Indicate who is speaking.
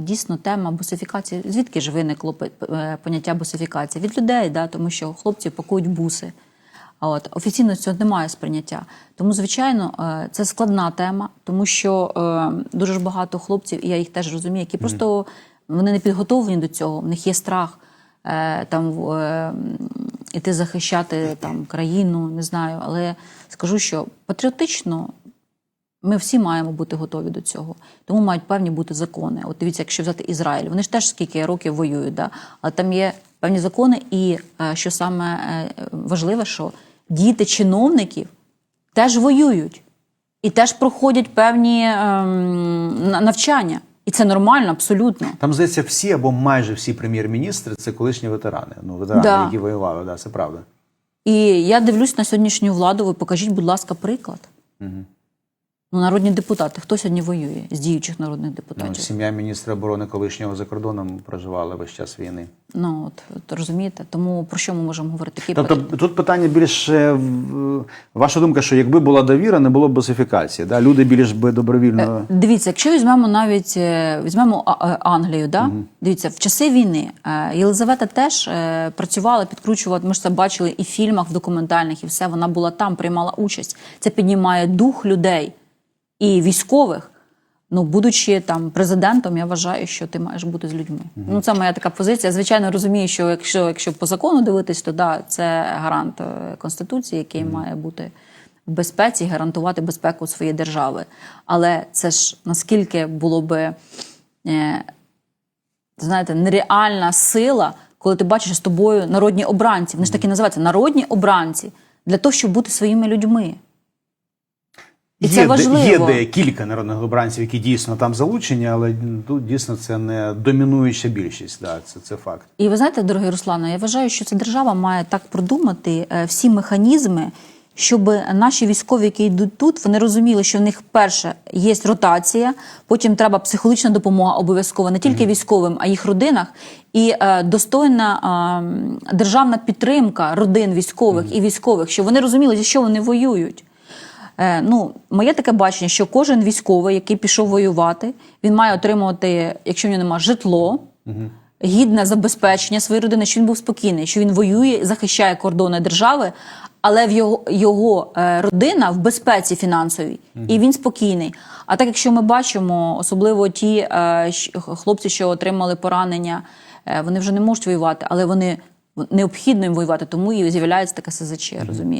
Speaker 1: і дійсно тема бусифікації. Звідки ж виникло е, поняття бусифікації? Від людей, да, тому що хлопці пакують буси. От офіційно цього немає сприйняття. Тому, звичайно, е, це складна тема, тому що е, дуже ж багато хлопців, і я їх теж розумію, які просто вони не підготовлені до цього, в них є страх там іти захищати там країну, не знаю. Але скажу, що патріотично ми всі маємо бути готові до цього. Тому мають певні бути закони. От дивіться, якщо взяти Ізраїль, вони ж теж скільки років воюють, да? але там є певні закони, і е, що саме е, важливе, що діти чиновників теж воюють і теж проходять певні ем, навчання. І це нормально, абсолютно.
Speaker 2: Там, здається, всі або майже всі прем'єр-міністри це колишні ветерани. Ну, ветерани,
Speaker 1: Да.
Speaker 2: які воювали, да, це правда.
Speaker 1: І я дивлюсь на сьогоднішню владу. Ви покажіть, будь ласка, приклад. Ну, народні депутати. Хто сьогодні воює з діючих народних
Speaker 2: Ну,
Speaker 1: депутатів?
Speaker 2: сім'я міністра оборони колишнього за кордоном проживала весь час війни.
Speaker 1: Ну от, от розумієте, тому про що ми можемо говорити? Які
Speaker 2: Тобто тут питання більш е, ваша думка, що якби була довіра, не було б босифікації. Да? Люди більш би добровільно.
Speaker 1: дивіться, якщо візьмемо навіть е, візьмемо Англію, да? дивіться, в часи війни е, Єлизавета теж е, працювала, підкручувала. Ми ж це бачили і в фільмах, в документальних, і все. Вона була там, приймала участь. Це піднімає дух людей і військових. Ну, будучи там президентом, я вважаю, що ти маєш бути з людьми. Ну, це моя така позиція. Звичайно, розумію, що якщо, якщо по закону дивитись, то да, це гарант е, конституції, який має бути в безпеці гарантувати безпеку своєї держави. Але це ж наскільки було би, е, знаєте, нереальна сила, коли ти бачиш з тобою народні обранці. Вони ж таки називаються народні обранці для того, щоб бути своїми людьми. І це
Speaker 2: є, де-
Speaker 1: важливо.
Speaker 2: є де кілька народних обранців, які дійсно там залучені, але тут дійсно це не домінуюча більшість. Да, це, це факт.
Speaker 1: І ви знаєте, дорогий Руслане, я вважаю, що ця держава має так продумати е, всі механізми, щоб наші військові, які йдуть тут, вони розуміли, що в них перше є ротація, потім треба психологічна допомога обов'язково не тільки військовим, а їх родинах, і е, достойна е, державна підтримка родин військових і військових, щоб вони розуміли, за що вони воюють. Е, ну, моє таке бачення, що кожен військовий, який пішов воювати, він має отримувати, якщо в нього немає житло, гідне забезпечення своєї родини, що він був спокійний, що він воює, захищає кордони держави, але в його, його е, родина в безпеці фінансовій, і він спокійний. А так, якщо ми бачимо, особливо ті е, хлопці, що отримали поранення, вони вже не можуть воювати, але вони необхідно їм воювати, тому і з'являється така СЗЧ, розумієте?